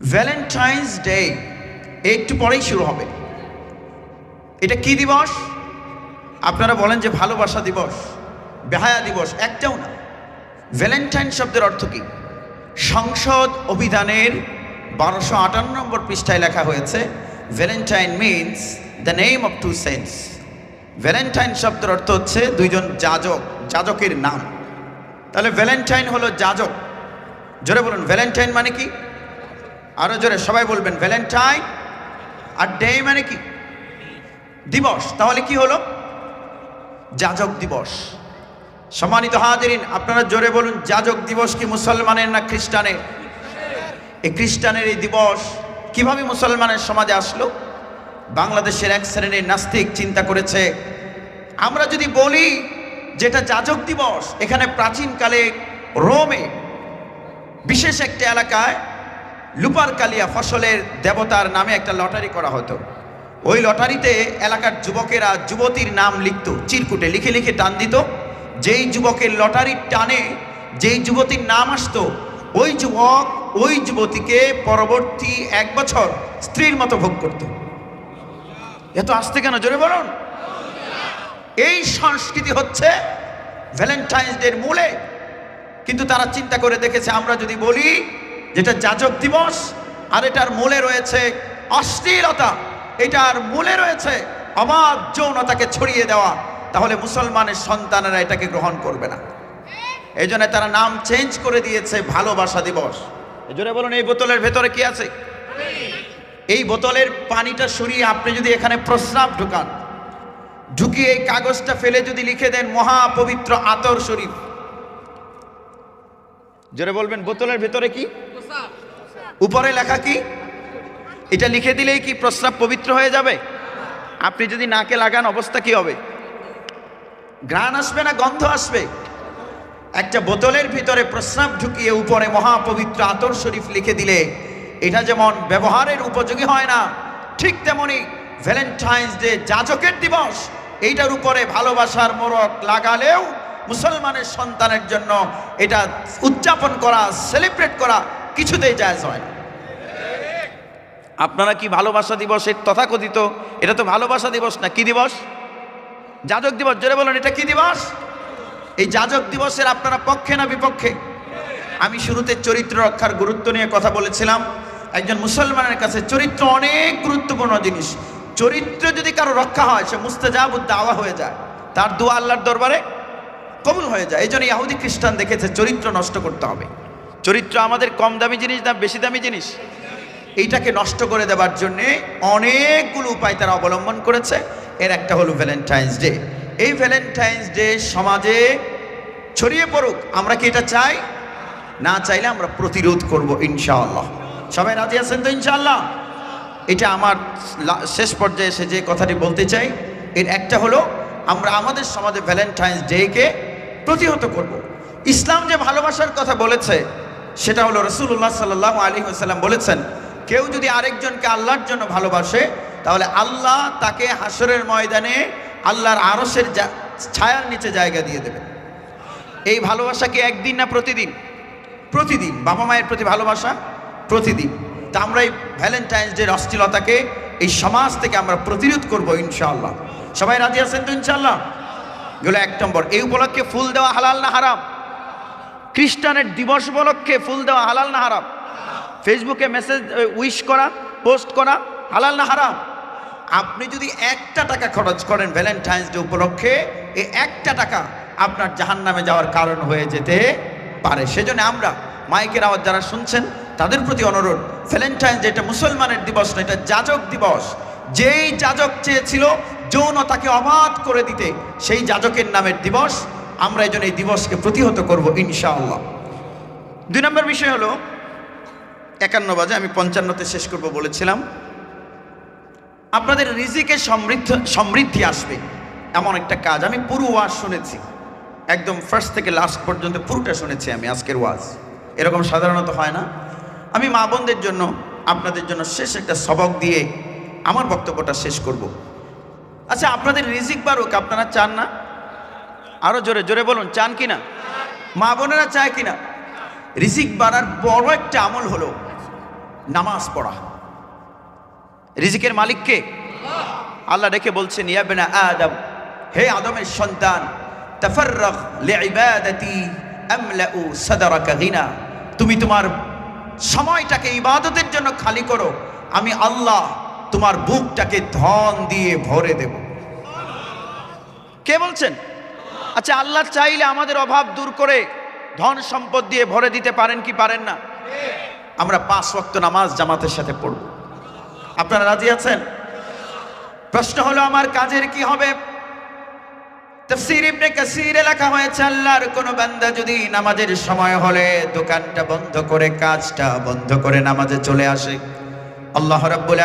Valentine's day একটু পরেই শুরু হবে। এটা কি দিবস? আপনারা বলেন যে ভালোবাসা দিবস, বেহায়া দিবস, একটাও না। ভ্যালেন্টাইন শব্দের অর্থ কি? সংসদ অভিধানের বারোশো আটান্ন নম্বর পৃষ্ঠায় লেখা হয়েছে Valentine means the name of two saints Valentine শব্দের অর্থ হচ্ছে দুইজন যাজক, যাজকের নাম। তাহলে ভ্যালেন্টাইন হলো যাজক। জোরে বলুন ভ্যালেন্টাইন মানে কি? আরও জোরে সবাই বলবেন ভ্যালেন্টাইন আর ডে মানে কি? দিবস। তাহলে কি হলো? যাজক দিবস। সম্মানিত হাজিরিন, আপনারা জোরে বলুন, যাজক দিবস কি মুসলমানের না খ্রিস্টানের? এই খ্রিস্টানের এই দিবস কীভাবে মুসলমানের সমাজে আসলো? বাংলাদেশের এক শ্রেণির নাস্তিক চিন্তা করেছে, আমরা যদি বলি যেটা যাজক দিবস, এখানে প্রাচীনকালে রোমে বিশেষ একটা এলাকায় লুপার কালিয়া ফসলের দেবতার নামে একটা লটারি করা হতো। ওই লটারিতে এলাকার যুবকেরা যুবতীর নাম লিখত, চিরকুটে লিখে লিখে টান দিত। যেই যুবকের লটারির টানে, যেই যুবতীর নাম আসতো, ওই যুবক ওই যুবতীকে পরবর্তী এক বছর স্ত্রীর মতো ভোগ করত। এত আসতে কেন? জোরে বলুন। এই সংস্কৃতি হচ্ছে ভ্যালেন্টাইন্স ডের মূলে। কিন্তু তারা চিন্তা করে দেখেছে, আমরা যদি বলি যেটা যাজক দিবস আর এটার মূলে রয়েছে অশ্লীলতা। এটার মূলে রয়েছে অবাধ যৌনতাকে ছড়িয়ে দেওয়া। তাহলে মুসলমানের সন্তানেরা এটাকে গ্রহণ করবে না। এই জন্য তারা নাম চেঞ্জ করে দিয়েছে ভালোবাসা দিবস। এই জন্য বলুন, এই বোতলের ভেতরে কি আছে? এই বোতলের পানিটা সরিয়ে আপনি যদি এখানে প্রস্রাব ঢুকান, ঢুকিয়ে এই কাগজটা ফেলে যদি লিখে দেন, মহাপবিত্র আতর শরীফ। জোরে বলবেন, বোতলের ভেতরে কি? উপরে লেখা কি? এটা লিখে দিলেই কি প্রস্রাব পবিত্র হয়ে যাবে? আপনি যদি নাকে লাগান, অবস্থা কি হবে? ঘ্রাণ আসবে না, গন্ধ আসবে? একটা বোতলের ভিতরে প্রস্রাব ঢুকিয়ে উপরে মহাপবিত্র আতর শরীফ লিখে দিলে, এটা যেমন ব্যবহারের উপযোগী হয় না, ঠিক তেমনি ভ্যালেন্টাইন্স ডে যাজকের দিবস, এইটার উপরে ভালোবাসার মোড়ক লাগালেও মুসলমানের সন্তানের জন্য এটা উদযাপন করা, সেলিব্রেট করা কিছুতেই জায়জ হয় আপনারা কি ভালোবাসা দিবসের তথাকথিত? এটা তো ভালোবাসা দিবস না, কি দিবস? যাজক দিবস, জোরে বলেন, এটা কি দিবস? এই যাজক দিবসের আপনারা পক্ষে না বিপক্ষে? আমি শুরুতে চরিত্র রক্ষার গুরুত্ব নিয়ে কথা বলেছিলাম। একজন মুসলমানের কাছে চরিত্র অনেক গুরুত্বপূর্ণ জিনিস। চরিত্র যদি কারও রক্ষা হয়, সে মুস্তাজাবুদ দাওয়া হয়ে যায়। তার দোয়া আল্লাহর দরবারে কবুল হয়ে যায়। এই জন্য ইয়াহুদি খ্রিস্টান দেখেছে চরিত্র নষ্ট করতে হবে। চরিত্র আমাদের কম দামি জিনিস না বেশি দামি জিনিস? এইটাকে নষ্ট করে দেওয়ার জন্যে অনেকগুলো উপায় তারা অবলম্বন করেছে। এর একটা হলো ভ্যালেন্টাইন্স ডে এই ভ্যালেন্টাইন্স ডে সমাজে ছড়িয়ে পড়ুক, আমরা কি এটা চাই? না চাইলে আমরা প্রতিরোধ করব ইনশাআল্লাহ। সবাই রাজি আছেন তো ইনশাআল্লাহ? এটা আমার শেষ পর্যায়ে এসে যে কথাটি বলতে চাই, এর একটা হলো আমরা আমাদের সমাজে ভ্যালেন্টাইন্স ডেকে প্রতিহত করব। ইসলাম যে ভালোবাসার কথা বলেছে সেটা হলো রসুল্লাহ সাল্লাহ আলী বলেছেন, কেউ যদি আরেকজনকে আল্লাহর জন্য ভালোবাসে, তাহলে আল্লাহ তাকে হাসরের ময়দানে আল্লাহর আরসের ছায়ার নিচে জায়গা দিয়ে দেবে এই ভালোবাসা কি একদিন না প্রতিদিন? প্রতিদিন। বাবা মায়ের প্রতি ভালোবাসা? প্রতিদিন। তা আমরা এই ভ্যালেন্টাইন্স ডের অশ্লীলতাকে, এই সমাজ থেকে আমরা প্রতিরোধ করব ইনশাআল্লাহ। সবাই রাজি আছেন তো ইনশাআল্লাহ? এগুলো এক নম্বর। এই উপলক্ষে ফুল দেওয়া হালাল না হারাম? খ্রিস্টানের দিবস উপলক্ষে ফুল দেওয়া হালাল না হারাম? ফেসবুকে মেসেজ উইশ করা, পোস্ট করা, হালাল না হারাম? আপনি যদি একটা টাকা খরচ করেন ভ্যালেন্টাইন্স ডে উপলক্ষে এই একটা টাকা আপনার জাহান নামে যাওয়ার কারণ হয়ে যেতে পারে। সেজন্য আমরা মাইকের আওয়াজ যারা শুনছেন, তাদের প্রতি অনুরোধ, ভ্যালেন্টাইন্স ডে এটা মুসলমানের দিবস না, এটা যাজক দিবস। যেই যাজক চেয়েছিল যৌনতাকে অবাধ করে দিতে, সেই যাজকের নামের দিবস আমরা এই এই দিবসকে প্রতিহত করব ইনশাআল্লাহ। দুই নম্বর বিষয় হলো, একান্ন বাজে, আমি পঞ্চান্নতে শেষ করব বলেছিলাম। আপনাদের রিজিকে সমৃদ্ধ, সমৃদ্ধি আসবে, এমন একটা কাজ। আমি পুরো ওয়াজ শুনেছি, একদম ফার্স্ট থেকে লাস্ট পর্যন্ত পুরোটা শুনেছি আমি আজকের ওয়াজ। এরকম সাধারণত হয় না। আমি মা বোনদের জন্য, আপনাদের জন্য শেষ একটা সবক দিয়ে আমার বক্তব্যটা শেষ করব। আচ্ছা আপনাদের রিজিক বাড়ুক, আপনারা চান না? আরও জোরে জোরে বলুন, চান কিনা? মা বোনেরা চায় কিনা? রিজিক বাড়ার বড় একটা আমল হলো নামাজ পড়া। রিজিকের মালিককে আল্লাহ ডেকে বলছেন ইয়াবেনা আদম, হে আদমের সন্তান তুমি তোমার সময়টাকে ইবাদতের জন্য খালি করো, আমি আল্লাহ তোমার বুকটাকে ধন দিয়ে ভরে দেব। কে বলছেন? আচ্ছা আল্লাহ চাইলে আমাদের অভাব দূর করে ধন সম্পদ দিয়ে ভরে দিতে পারেন কি পারেন না? আমরা পাঁচ ওয়াক্ত নামাজ জামাতের সাথে পড়ব। আপনারা রাজি আছেন? প্রশ্ন হলো, আমার কাজের কি হবে? হয়েছে, আল্লাহর কোন বান্দা যদি নামাজের সময় হলে দোকানটা বন্ধ করে, কাজটা বন্ধ করে নামাজে চলে আসে। আল্লাহ রাব্বুল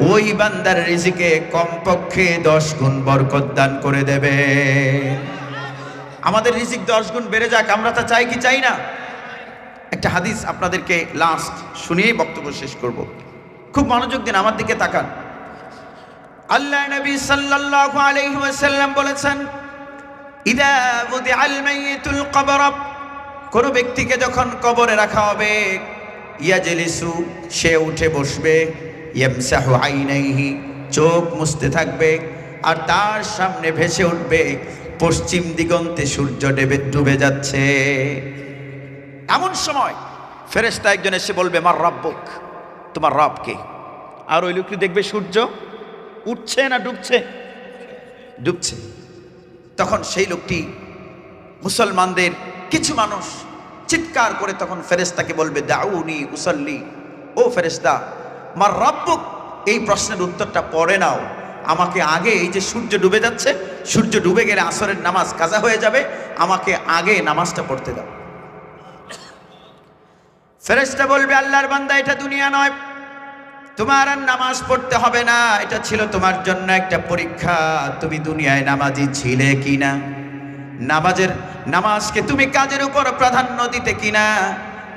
ওই বান্দার রিজিকে কমপক্ষে দশ গুণ বরকত দান করে দেবে। আমাদের রিজিক দশ গুণ বেড়ে যাক, আমরা তা চাই কি চাই না? একটা হাদিস আপনাদেরকে লাস্ট শুনিয়েই বক্তব্য শেষ করব। খুব মনোযোগ দিন আমার দিকে তাকান। আল্লাহ নবী সাল্লাল্লাহু আলাইহি ওয়াসাল্লাম বলেছেন, ইদা বুদিআল মাইয়িতুল কবর কোন ব্যক্তিকে যখন কবরে রাখা হবে, ইয়াজলিসু, সে উঠে বসবে। চোখ মুছতে থাকবে আর তার সামনে ভেসে উঠবে, পশ্চিম দিগন্তে সূর্য ডেবে ডুবে যাচ্ছে। এমন সময় ফেরেশতা একজন এসে বলবে, মার রব্বক তোমার রবকে আর ওই লোকটি দেখবে সূর্য উঠছে না ডুবছে? ডুবছে। তখন সেই লোকটি মুসলমানদের কিছু মানুষ চিৎকার করে তখন ফেরেস্তাকে বলবে, দাউনি উসল্লি, ও ফেরেস্তা মার রব্বক, এই প্রশ্নের উত্তরটা পড়ে নাও। আমাকে আগে এই যে সূর্য ডুবে যাচ্ছে, সূর্য ডুবে গেলে আসরের নামাজ কাজা হয়ে যাবে, আমাকে আগে নামাজটা পড়তে দাও। ফেরেস্তা বলবে, আল্লাহর বান্দা, এটা দুনিয়া নয়। তোমার আর নামাজ পড়তে হবে না, এটা ছিল তোমার জন্য একটা পরীক্ষা। তুমি দুনিয়ায় নামাজি ছিলে কিনা? নামাজের, নামাজকে তুমি কাজের উপর প্রাধান্য দিতে কিনা?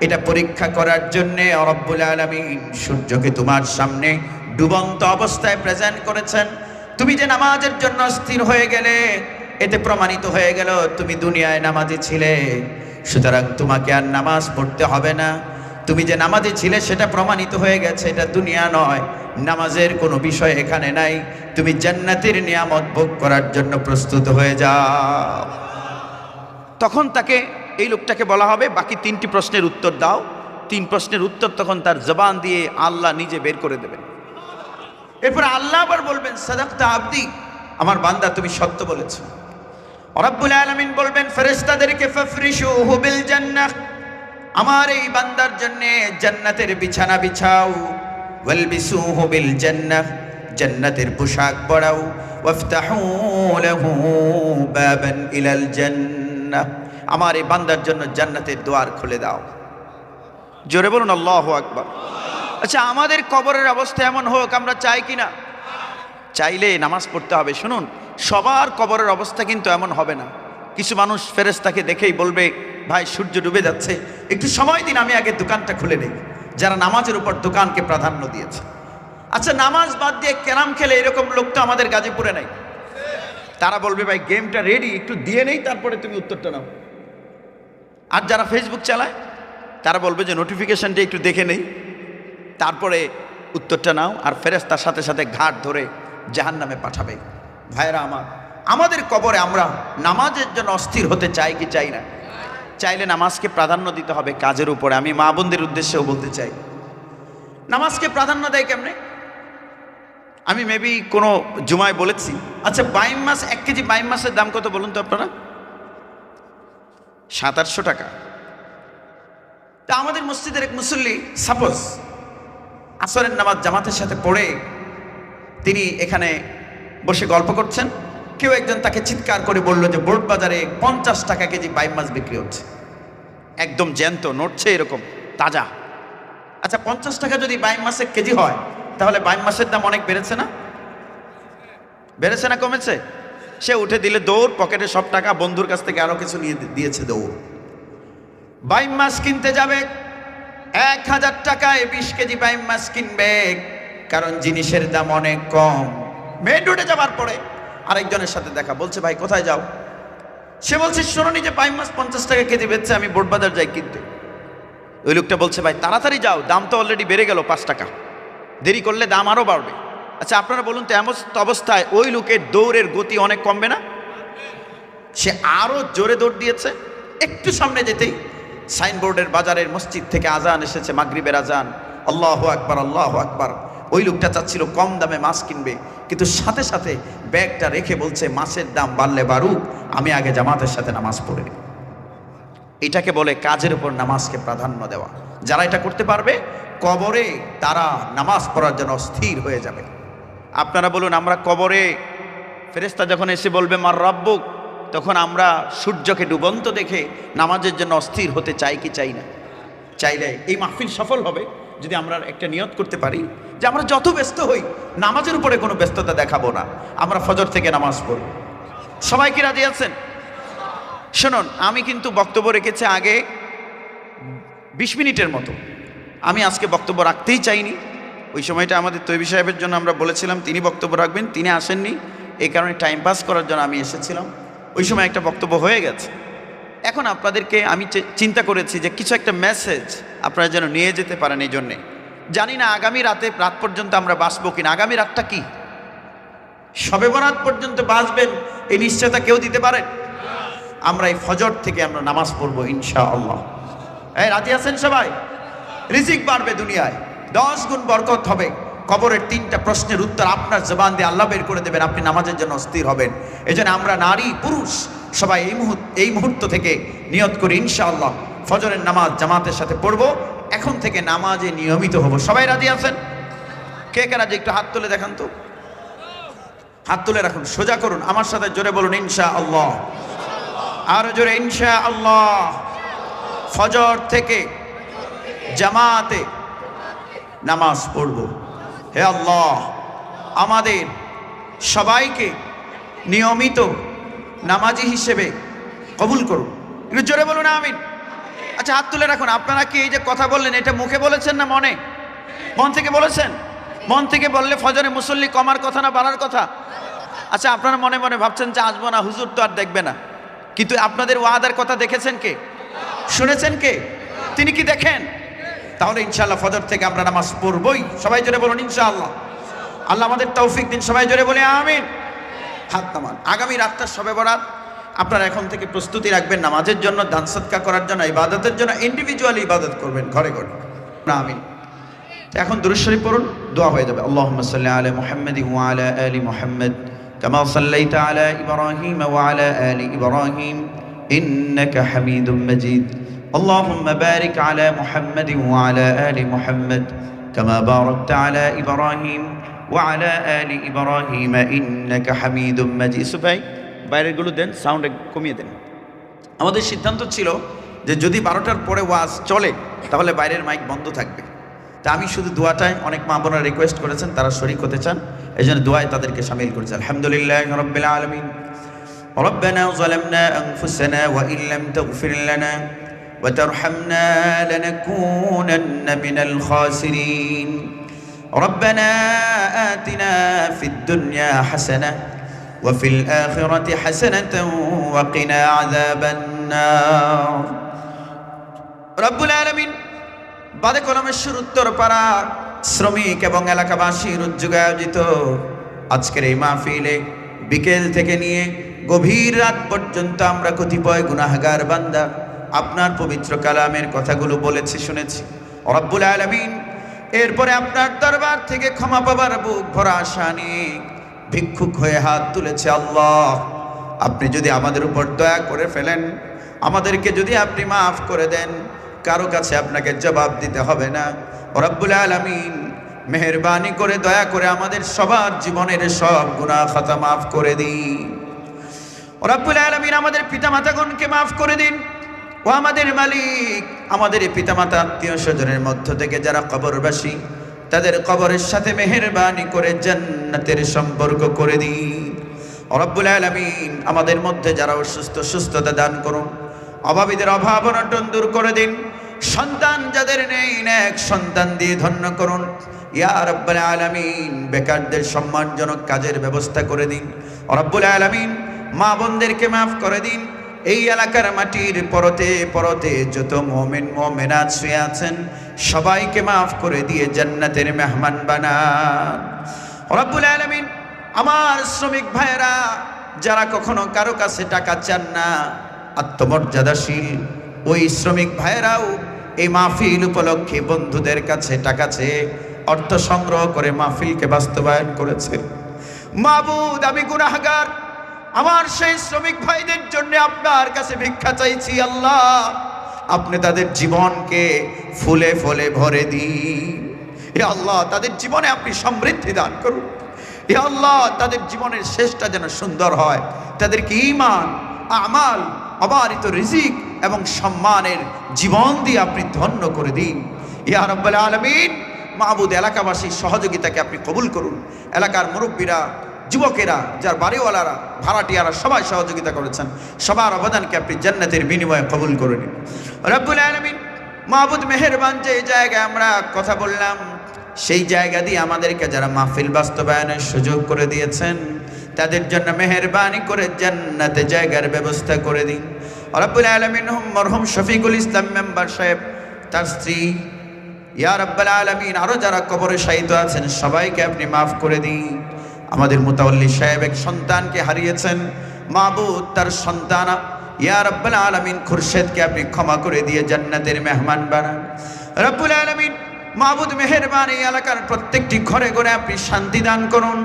এটা পরীক্ষা করার জন্য রব্বুল আলামিন সূর্যকে তোমার সামনে ডুবন্ত অবস্থায় প্রেজেন্ট করেছেন। তুমি যে নামাজের জন্য স্থির হয়ে গেলে, এতে প্রমাণিত হয়ে গেল তুমি দুনিয়ায় নামাজি ছিলে। সুতরাং তোমাকে আর নামাজ পড়তে হবে না। তুমি যে নামাজে ছিলে, সেটা প্রমাণিত হয়ে গেছে, এটা দুনিয়া নয়। নামাজের কোনো বিষয় এখানে নাই। তুমি জান্নাতের নিয়ামত ভোগ করার জন্য প্রস্তুত হয়ে যাও। তখন তাকে এই লোকটাকে বলা হবে, বাকি তিনটি প্রশ্নের উত্তর দাও। তিন প্রশ্নের উত্তর তখন তার জবান দিয়ে আল্লাহ নিজে বের করে দেবেন। এরপর আল্লাহ আবার বলবেন, সাদাক্তা আব্দি, আমার বান্দা তুমি সত্য বলেছ। রব্বুল আলামিন বলবেন, ফেরেশতাদেরকে ফাফরিশুহু বিল জান্নাহ, আমার এই বান্দার জন্য জান্নাতের বিছানা বিছাও। ওয়ালবিসুহু বিল জান্নাহ, জান্নাতের পোশাক পরাও। ওয়াফতাহু লাহু বাবান ইলাল জান্নাহ। আমার এই বান্দার জন্য জান্নাতের দ্বার খুলে দাও। জোরে বলুন, আল্লাহু আকবার। আচ্ছা আমাদের কবরের অবস্থা এমন হোক, আমরা চাই কি না? চাইলে নামাজ পড়তে হবে। শুনুন, সবার কবরের অবস্থা কিন্তু এমন হবে না। কিছু মানুষ ফেরেস্তাকে দেখেই বলবে, ভাই, সূর্য ডুবে যাচ্ছে। একটু সময় দিন, আমি আগে দোকানটা খুলে নেই। যারা নামাজের উপর দোকানকে প্রাধান্য দিয়েছে। আচ্ছা নামাজ বাদ দিয়ে ক্যারাম খেলে এরকম লোক তো আমাদের গাজীপুরে নাই। তারা বলবে, ভাই, গেমটা রেডি একটু দিয়ে নেই, তারপরে তুমি উত্তরটা নাও। আর যারা ফেসবুক চালায়, তারা বলবে যে নোটিফিকেশনটা একটু দেখে নেই। তারপরে উত্তরটা নাও আর ফেরেস্তার সাথে সাথে ঘাট ধরে জাহান নামে পাঠাবে। ভাইরা আমার, আমাদের কবরে আমরা নামাজের জন্য অস্থির হতে চাই কি চাই না? চাইলে নামাজকে প্রাধান্য দিতে হবে কাজের উপরে। আমি মা বোনদের উদ্দেশ্যেও বলতে চাই। নামাজকে প্রাধান্য দেয় কেমনে? আমি মেবি কোনো জুমায় বলেছি। আচ্ছা বাইম মাস, এক কেজি বাইম মাসের দাম কত বলুন তো আপনারা? সাত আটশো টাকা। তা আমাদের মসজিদের এক মুসল্লি সাপোজ আসরের নামাজ জামাতের সাথে পড়ে তিনি এখানে বসে গল্প করছেন, কেউ একজন তাকে চিৎকার করে বলল যে বোর্ড বাজারে পঞ্চাশ টাকা কেজি বাইম মাছ বিক্রি হচ্ছে। একদম জ্যান্ত, নড়ছে এরকম, তাজা। আচ্ছা পঞ্চাশ টাকা যদি বাইম মাছের কেজি হয়, তাহলে বাইম মাছের দাম অনেক বেড়েছে না? বেড়েছে না কমেছে? সে উঠে দিলে দৌড় পকেটে সব টাকা বন্ধুর কাছ থেকে আরও কিছু নিয়ে দিয়েছে দৌড়। বাইম মাছ কিনতে যাবে। এক হাজার টাকায় বিশ কেজি বাইম মাছ কিনবে। কারণ জিনিসের দাম অনেক কম। মেন রোডে যাবার পরে আরেকজনের সাথে দেখা। বলছে, ভাই, কোথায় যাও? সে বলছে শোনো যে বাইম মাছ পঞ্চাশ টাকা কেজি বেচছে, আমি বোট বাজার যাই কিনতে। ওই লোকটা বলছে, ভাই, তাড়াতাড়ি যাও। দাম তো অলরেডি বেড়ে গেল পাঁচ টাকা। দেরি করলে দাম আরও বাড়বে। আচ্ছা আপনারা বলুন তো, এমন অবস্থায় ওই লোকের দৌড়ের গতি অনেক কমবে না? সে আরও জোরে দৌড় দিয়েছে। একটু সামনে যেতেই সাইনবোর্ডের বাজারের মসজিদ থেকে আজান এসেছে, মাগরিবের আজান। আল্লাহ আকবার আল্লাহ আকবার। ওই লোকটা চাচ্ছিল কম দামে মাছ কিনবে, কিন্তু সাথে সাথে ব্যাগটা রেখে বলছে, মাছের দাম বাড়লে বাড়ুক, আমি আগে জামাতের সাথে নামাজ পড়ে। এটাকে বলে কাজের উপর নামাজকে প্রাধান্য দেওয়া। যারা এটা করতে পারবে, কবরে তারা নামাজ পড়ার জন্য স্থির হয়ে যাবে। আপনারা বলুন, আমরা কবরে ফেরেস্তা যখন এসে বলবে, মার রব্বুক, তখন আমরা সূর্যকে ডুবন্ত দেখে নামাজের জন্য অস্থির হতে চাই কি চাই না? চাইলে এই মাহফিল সফল হবে যদি আমরা একটা নিয়ত করতে পারি যে আমরা যত ব্যস্ত হই, নামাজের উপরে কোনো ব্যস্ততা দেখাবো না। আমরা ফজর থেকে নামাজ পড়ব সবাই কি রাজি আছেন? শুনুন, আমি কিন্তু বক্তব্য রেখেছি আগে বিশ মিনিটের মতো। আমি আজকে বক্তব্য রাখতেই চাইনি। ওই সময়টা আমাদের তৈবি সাহেবের জন্য আমরা বলেছিলাম, তিনি বক্তব্য রাখবেন, তিনি আসেননি, এই কারণে টাইম পাস করার জন্য আমি এসেছিলাম। ওই সময় একটা বক্তব্য হয়ে গেছে। এখন আপনাদেরকে আমি চিন্তা করেছি যে কিছু একটা মেসেজ আপনারা যেন নিয়ে যেতে পারেন এই জন্যে। জানি না আগামী রাতে, রাত পর্যন্ত আমরা বাঁচবো কিনা। আগামী রাতটা কি? সবে বরাত পর্যন্ত বাঁচবেন, এই নিশ্চয়তা কেউ দিতে পারেন আমরা এই ফজর থেকে আমরা নামাজ পড়ব ইনশা আল্লাহ এই, রাজি আছেন সবাই? রিজিক বাড়বে দুনিয়ায়। দশ গুণ বরকত হবে। কবরের তিনটা প্রশ্নের উত্তর আপনার জবান দিয়ে আল্লাহ বের করে দেবেন, আপনি নামাজের জন্য অস্থির হবেন। এই আমরা নারী, পুরুষ সবাই এই মুহূর্ত এই মুহূর্ত থেকে নিয়ত করি, ইনশাআল্লাহ। ফজরের নামাজ জামাতের সাথে পড়ব। এখন থেকে নামাজে নিয়মিত হব। সবাই রাজি আছেন? কে কে রাজি? একটু হাত তুলে দেখান তো। হাত তুলে রাখুন, সোজা করুন। আমার সাথে জোরে বলুন ইনশা আল্লাহ আরও জোরে ইনশা আল্লাহ ফজর থেকে জামাতে নামাজ পড়ব। হে আল্লাহ, আমাদের সবাইকে নিয়মিত নামাজি হিসেবে কবুল করুন। একটু জোরে বলুন, আমিন। আচ্ছা হাত তুলে রাখুন। আপনারা কি এই যে কথা বললেন, এটা মুখে বলেছেন না মনে? মন থেকে বলেছেন? মন থেকে বললে ফজরে মুসল্লি কমার কথা না বাড়ার কথা? আচ্ছা আপনারা মনে মনে ভাবছেন যে আসব না, হুজুর তো আর দেখবে না। কিন্তু আপনাদের ওয়াদার কথা দেখেছেন কে? শুনেছেন কে? তিনি কি দেখেন? তাহলে ইনশাআল্লাহ ফজর থেকে আমরা নামাজ পড়বই। সবাই জোরে বলুন, ইনশাআল্লাহ। আল্লাহ আমাদের তৌফিক দিন, সবাই জোরে বলে আমিন। হাত নামান। আগামী রাতটা সবে বরাত। আপনারা এখন থেকে প্রস্তুতি রাখবেন নামাজের জন্য, দান সৎকা করার জন্য, ইবাদতের জন্য ইন্ডিভিজুয়ালি ইবাদত করবেন, ঘরে ঘরে। আমিন। এখন দুরুদ শরীফ পড়ুন, দোয়া হয়ে যাবে। আল্লাহুম্মা সাল্লি আলা মুহাম্মাদি আলা আলি মুহাম্মাদ সাল্লাইতা আলা ইব্রাহিম ওয়া আলা আলি ইব্রাহিম, ইন্নাকা হামিদুম মাজিদ। اللهم بارك على محمد وعلى آل محمد كما باركت على إبراهيم وعلى آل إبراهيم إنك حميد مجيد ভাই বাইরেরগুলো দেন সাউন্ড কমিয়ে দেন আমাদের সিদ্ধান্ত ছিল যে যদি বারোটার পরে ওয়াজ চলে তাহলে বাইরের মাইক বন্ধ থাকবে তা আমি শুধু দোয়াটায় অনেক মা বোনরা রিকোয়েস্ট করেছেন তারা শরিক হতে চান এই জন্য দোয়ায় তাদেরকে সামিল করেছে আলহামদুলিল্লাহ রব্বিল আলমিন ربنا ظلمنا أنفسنا وإن لم تغفر لنا وترحمنا لنكونن من الخاسرين ربنا آتنا في الدنيا حسنة وفي الآخرة حسنة وقنا عذاب النار রব্বুল আলমিন বাদে কলমেশ্বর উত্তরপাড়া শ্রমিক এবং এলাকাবাসীর উদ্যোগে আয়োজিত আজকের এই মাহফিলে বিকেল থেকে নিয়ে গভীর রাত পর্যন্ত আমরা কতিপয় গুনাহগার বান্দা আপনার পবিত্র কালামের কথাগুলো বলেছি, শুনেছি। রব্বুল আলমিন, এরপরে আপনার দরবার থেকে ক্ষমা পাবার বুক ভরা আশা ভিক্ষুক হয়ে হাত তুলেছে আল্লাহ। আপনি যদি আমাদের উপর দয়া করে ফেলেন, আমাদেরকে যদি আপনি মাফ করে দেন, কারও কাছে আপনাকে জবাব দিতে হবে না। রব্বুল আলমিন, মেহরবানি করে, দয়া করে আমাদের সবার জীবনের সব গুনাহ খাতা মাফ করে দিন। রব্বুল আলমিন আমাদের পিতামাতাগণকে মাফ করে দিন। ও আমাদের মালিক, আমাদের পিতামাতা, আত্মীয় স্বজনের মধ্য থেকে যারা কবরবাসী, তাদের কবরের সাথে মেহেরবানি করে জান্নাতের সম্পর্ক করে দিন। রব্বুল আলমিন, আমাদের মধ্যে যারা অসুস্থ, সুস্থতা দান করুন। অভাবীদের অভাব অনটন দূর করে দিন। সন্তান যাদের নেই এক সন্তান দিয়ে ধন্য করুন। ইয়া রব্বুল আলামিন, বেকারদের সম্মানজনক কাজের ব্যবস্থা করে দিন। রব্বুল আলামিন, মা বোনদেরকে মাফ করে দিন। এই এলাকার মাটির পরতে পরতে যত মোমেন মোমেনাত শুয়ে আছেন, সবাইকে মাফ করে দিয়ে জান্নাতের মেহমান বানান। রব্বুল আলামিন, আমার শ্রমিক ভাইয়েরা, যারা কখনো কারও কাছে টাকা চান না, আত্মমর্যাদাশীল, ওই শ্রমিক ভাইয়েরাও এই মাহফিল উপলক্ষে বন্ধুদের কাছে টাকা চেয়ে অর্থ সংগ্রহ করে মাহফিলকে বাস্তবায়ন করেছে। মাবুদ, আমি গুনাহগার। আমার সেই শ্রমিক ভাইদের জন্য আপনার কাছে ভিক্ষা চাইছি, আল্লাহ। আপনি তাদের জীবনকে ফুলে ফলে ভরে দিন। হে আল্লাহ, তাদের জীবনে আপনি সমৃদ্ধি দান করুন। হে আল্লাহ, তাদের জীবনের শেষটা যেন সুন্দর হয়। তাদেরকে ইমান আমাল, অবারিত রিজিক এবং সম্মানের জীবন দিয়ে আপনি ধন্য করে দিন। ইয়া রব্বাল আলমিন, মাহবুদ এলাকাবাসীর সহযোগিতাকে আপনি কবুল করুন। এলাকার মুরব্বীরা যুবকেরা, যার বাড়িওয়ালারা, ভাড়াটিয়ারা সবাই সহযোগিতা করেছেন, সবার অবদানকে আপনি জান্নাতের বিনিময়ে কবুল করে নিন। রব্বুল আলমিন মাহবুদ মেহেরবান যে জায়গায় আমরা কথা বললাম, সেই জায়গা দিয়ে আমাদেরকে যারা মাহফিল বাস্তবায়নের সুযোগ করে দিয়েছেন, তাদের জন্য মেহরবানি করে জান্নাতে জায়গার ব্যবস্থা করে দিন। রব্বুল আলমিন মরহুম শফিকুল ইসলাম মেম্বার সাহেব, তার স্ত্রী, ইয়া রব্বাল আলমিন আরও যারা কবরে শায়িত আছেন, সবাইকে আপনি মাফ করে দিন। আমাদের মুতাল্লি সাহেব এক সন্তানকে হারিয়েছেন। মাহবুদ তার সন্তান ইয়া রব্বাল আলমিন খুরশেদকে আপনি ক্ষমা করে দিয়ে জান্নাতের মেহমান বানান রব্বুল আলমিন মাহবুদ মেহেরবান এই এলাকার প্রত্যেকটি ঘরে ঘরে আপনি শান্তি দান করুন,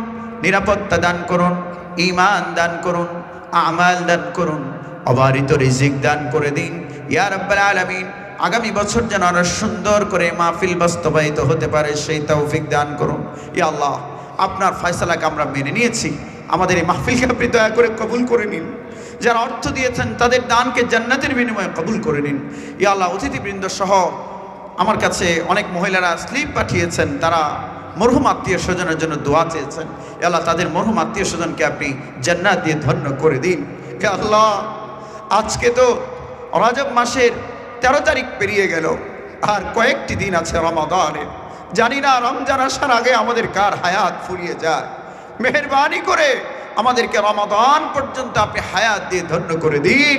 নিরাপত্তা দান করুন ইমান দান করুন, আমাল দান করুন, অবারিত রিজিক দান করে দিন। ইয়া রব্বাল আলমিন, আগামী বছর যেন আরও সুন্দর করে মাহফিল বাস্তবায়িত হতে পারে, সেই তৌফিক দান করুন। ইয়া আল্লাহ আপনার ফয়সালাকে আমরা মেনে নিয়েছি। আমাদের এই মাহফিলকে আপনি দয়া করে কবুল করে নিন। যারা অর্থ দিয়েছেন তাদের দানকে জান্নাতের বিনিময়ে কবুল করে নিন। ইয়া আল্লাহ অতিথিবৃন্দ সহ আমার কাছে অনেক মহিলারা স্লিপ পাঠিয়েছেন। তারা মরহুম আত্মীয় স্বজনের জন্য দোয়া চেয়েছেন। আল্লাহ, তাদের মরহুম আত্মীয় স্বজনকে আপনি জান্নাত দিয়ে ধন্য করে দিন। আল্লাহ, আজকে তো রজব মাসের তেরো তারিখ পেরিয়ে গেল। আর কয়েকটি দিন আছে রমাদানের। জানি না রমজান আসার আগে আমাদের কার হায়াত ফুরিয়ে যায়। মেহরবানি করে আমাদেরকে রমাদান পর্যন্ত আপনি হায়াত দিয়ে ধন্য করে দিন।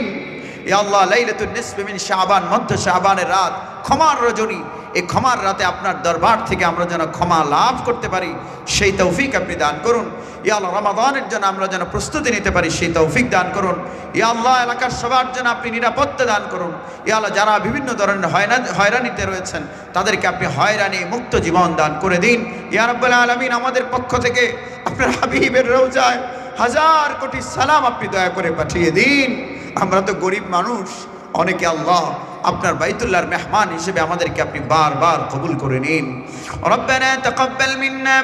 এ আল্লাহ লাইলাতুন নিসফি মিন শাবান, মধ্য শাবানের রাত। ক্ষমার রজনী। এই ক্ষমার রাতে আপনার দরবার থেকে আমরা যেন ক্ষমা লাভ করতে পারি। সেই তৌফিক আপনি দান করুন। ইয়া রমাদানের জন্য আমরা যেন প্রস্তুতি নিতে পারি, সেই তৌফিক দান করুন। ইয়া আল্লাহ, এলাকার সবার জন্য আপনি নিরাপত্তা দান করুন। ইয়া যারা বিভিন্ন ধরনের হয়রান হয়রানিতে রয়েছেন, তাদেরকে আপনি হয়রানি, মুক্ত জীবন দান করে দিন। ইয়া রব্বাল আলমিন, আমাদের পক্ষ থেকে আপনার হাবিবের রোজায় হাজার কোটি সালাম আপনি দয়া করে পাঠিয়ে দিন। আমরা তো গরিব মানুষ অনেকে আল্লাহ আপনার বাইতুল্লাহর মেহমান হিসেবে আমাদেরকে আপনি বারবার কবুল করে নিন রব্বানা তাকাব্বাল মিন্না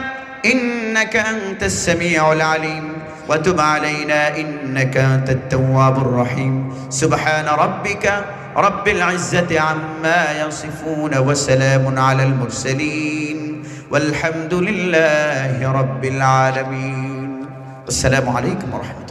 إنك أنت السميع العليم وتب علينا إنك أنت التواب الرحيم سبحان ربك رب العزة عما يصفون وسلام على المرسلين والحمد لله رب العالمين السلام عليكم ورحمة الله